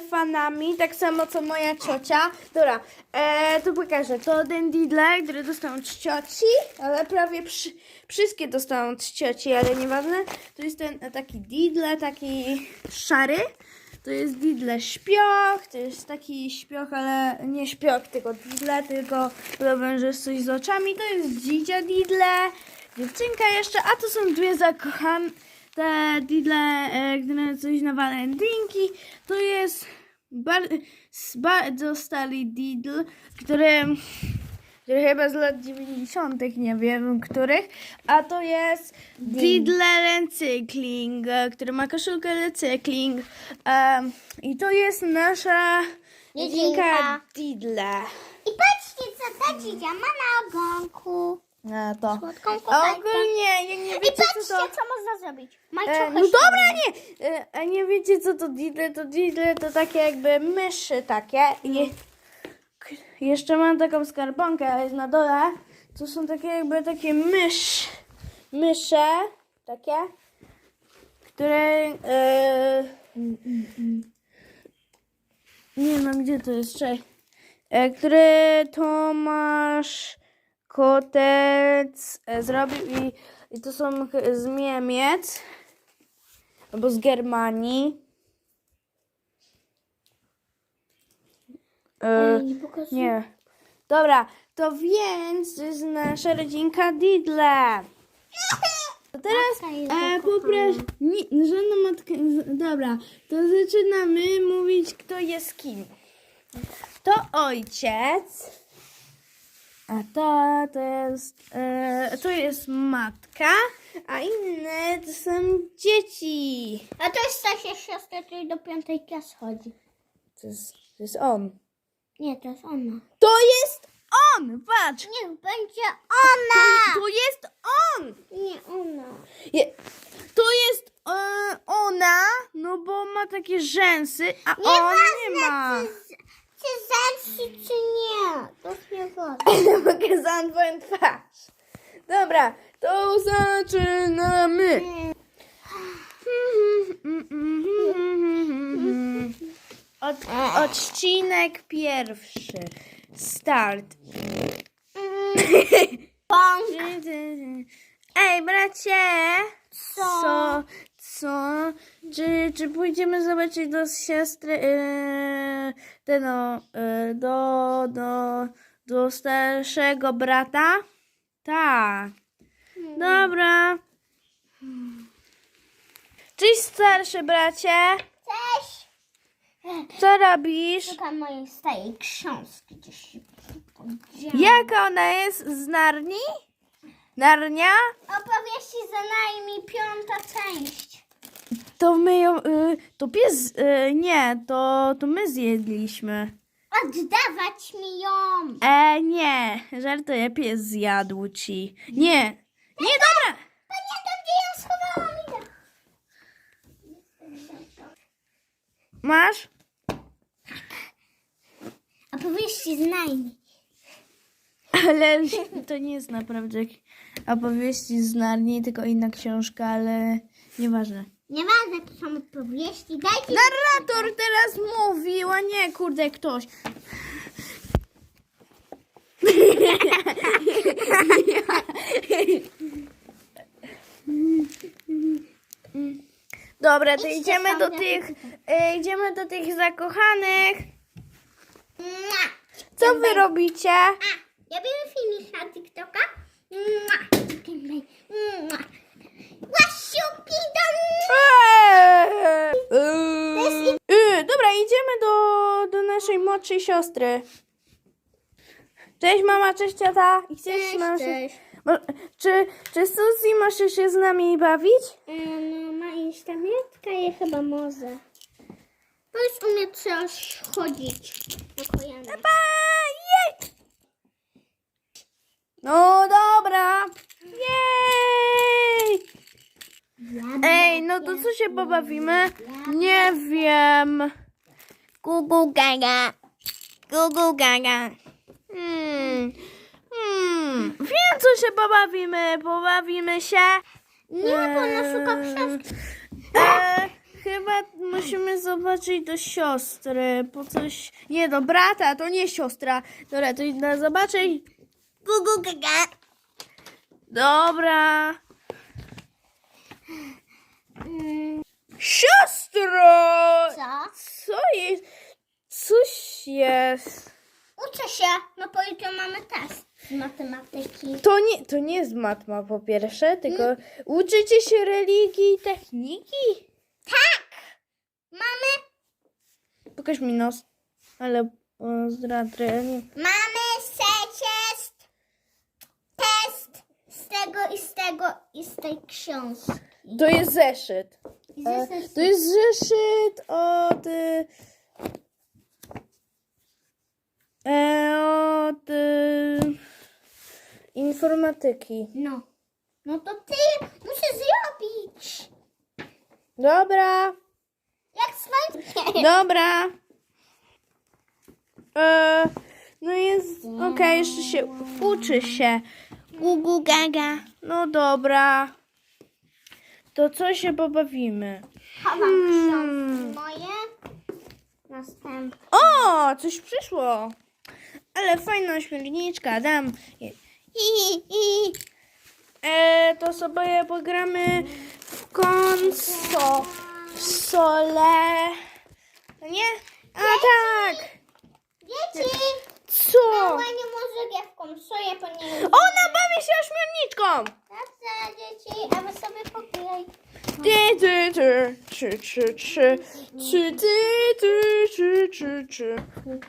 fanami, tak samo co moja ciocia. Dobra, e, to pokażę. To ten didle, który dostał od cioci, ale prawie przy, wszystkie dostałam od cioci, ale nieważne. To jest ten e, taki didle, taki szary. To jest didle śpioch, to jest taki śpioch, ale nie śpioch, tylko didle, tylko podobno, że jest coś z oczami. To jest dzidzia didle, dziewczynka jeszcze, a to są dwie zakochane te didle, e, które coś na walentynki. To jest bardzo stary didl, który, który chyba z lat 90., nie wiem których, a to jest Didle Recykling, e, który ma koszulkę Recykling. Um, I to jest nasza jedynka Didle. I patrzcie, co ta dzidzia ma na ogonku. No to. Słodką A kokajkę. ogólnie, jak nie I wiecie patrzcie, co to... co można zrobić. E, no dobra, nie! E, a nie wiecie co to didle? To didle to takie jakby myszy takie. I k- jeszcze mam taką skarbonkę, ale jest na dole. To są takie jakby takie mysz, mysze takie, które... E, nie no, gdzie to jest? Czekaj. E, które Tomasz Kotec e, zrobił i, i to są z Niemiec albo z Germanii. E, Nie. Dobra, to więc to jest nasza rodzinka Didle. To teraz e, poproś, nie, żadna matka, dobra, to zaczynamy mówić kto jest kim. To ojciec, a to, to jest, e, to jest matka, a inne to są dzieci. A to jest Stasia siostra, której do piątej klasy chodzi. To jest, to jest on. Nie, to jest ona. To jest on, patrz. Niech będzie To, ona! to jest on. Nie ona. Je, to jest e, ona, no bo ma takie rzęsy, a on nie ma. Czy, czy zemści, czy nie. To jest nieważne. Pokazałam twoją twarz. Dobra, to zaczynamy. Od, odcinek pierwszy. Start. Ej, bracie! Co? Co? Co? Czy, czy pójdziemy zobaczyć do siostry, yy, te no, yy, do, do, do starszego brata? Tak. Dobra. Cześć starszy bracie. Cześć. Co robisz? Szukam mojej starej książki. Gdzieś się podziałam. Jaka ona jest z Narni? Narnia? Opowieści za nami piąta część. To my ją, y, to pies, y, nie, to, to my zjedliśmy. Oddawać mi ją. E, nie, żartuję, pies zjadł ci. Nie, nie, dobra. Pamiętam, gdzie ją schowałam. Idę. Masz? Opowieści z nami. Ale to nie jest naprawdę opowieści z Narni, tylko inna książka, ale nieważne. Nieważne, to są opowieści. Dajcie Narrator teraz mówił, a nie, kurde, ktoś. Dobra, to Idźcie idziemy do ja tych, e, idziemy do tych zakochanych. Mua. Co wy robicie? A, robimy filmik na TikToka. Mua. Eee! Eee! Dobra, idziemy do, do naszej młodszej siostry. Cześć mama, cześć tata. I chcesz Cześć, się- cześć. Mo- Czy, czy Suzy możesz się z nami bawić? No, ma instamiatka i chyba może. Bo już umie coś chodzić. Na kolanach. Pa, jej! No dobra. Jej! Ej, no to co się pobawimy? Nie wiem. Gugu gaga. Gugu gaga. Hmm. Hmm. Wiem, co się pobawimy. Pobawimy się. Nie, bo ona szuka książki. E, chyba musimy zobaczyć do siostry, po coś... Nie, do brata, to nie siostra. Dobra, to idę zobaczyć. Gugu gaga. Dobra. Siostro! co? Co jest? Coś jest. Uczę się, no bo jutro mamy test z matematyki. To nie, to nie jest matma po pierwsze, tylko uczycie się religii i techniki? Tak! Mamy, Pokaż mi nos. Ale o, zdradzę. nie- mamy test z tego i z tego i z tej książki. To jest zeszyt. I E, To jest zeszyt od... y, E, od y, informatyki. No. No to ty muszę zrobić. Dobra, Jak swoje. dobra. E, no jest, okej, jeszcze się uczy się. Gugu gaga. No dobra. To co się pobawimy? Chowam Hmm. książki moje. Następne. O, coś przyszło. Ale fajna śmietniczka, dam. je. I, i. E, to sobie pogramy w konso. Sole. Nie? A tak. Dzieci! Co? Mała nie może grać w konsolę, ponieważ... Ona bawi się ośmiorniczką. Dobrze, dzieci, a wy sobie pograj. Ty, ty, ty, trzy, trzy, trzy, trzy, ty, ty, trzy, trzy.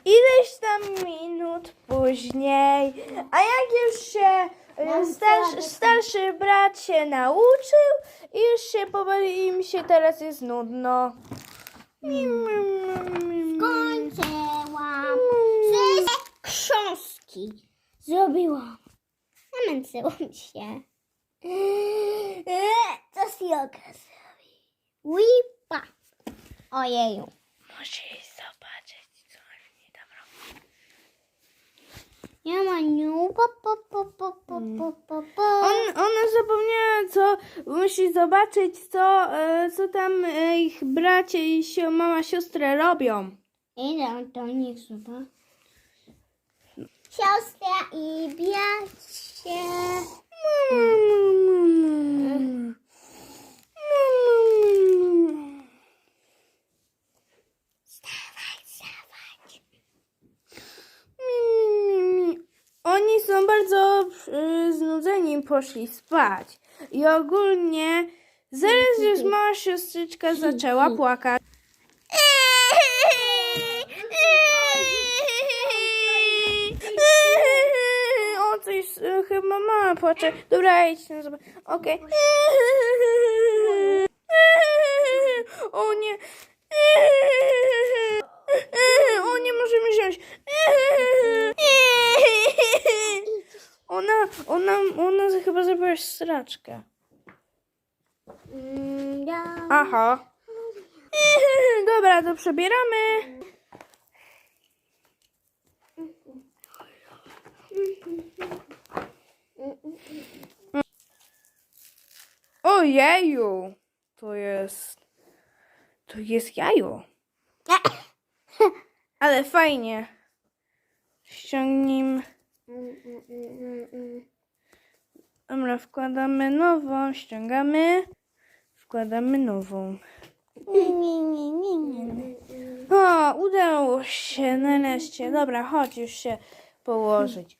Ileś tam minut później, a jak już się e, starszy, starszy brat się nauczył i już się pobawi im się teraz jest nudno. Kończyłam książki. Zrobiłam. Namęczyłam się. Co z joga zrobi? Whipa. Ojeju. Muszę zobaczyć coś niedobrego. Ja maniu. Po, po, po, po, po, po, po, po. On, ona zapomniała, co musi zobaczyć, co, e, co tam e, ich bracie i sio, mama, siostry robią. Idę do nich zobaczyć. Siostra i bracie. Wstawaj, wstawaj. Oni są bardzo y, znudzeni, poszli spać. I ogólnie zaraz już mała siostrzyczka zaczęła płakać. O, coś y, chyba mama płacze. Dobra, idź na zobacz. Okej. O nie. O nie, możemy wziąć. Ona, ona, ona chyba zrobiła straczkę. Aha. Dobra, to przebieramy. Ojeju. To jest... To jest jajo. Ale fajnie. Ściągnijmy. Dobra, wkładamy nową, ściągamy. Wkładamy nową. O, udało się nareszcie. Dobra, chodź już się położyć.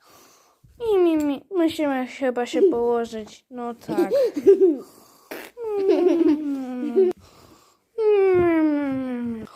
I mi, mi, musimy chyba się położyć. No tak. Mm. Mm. mm, mm, mm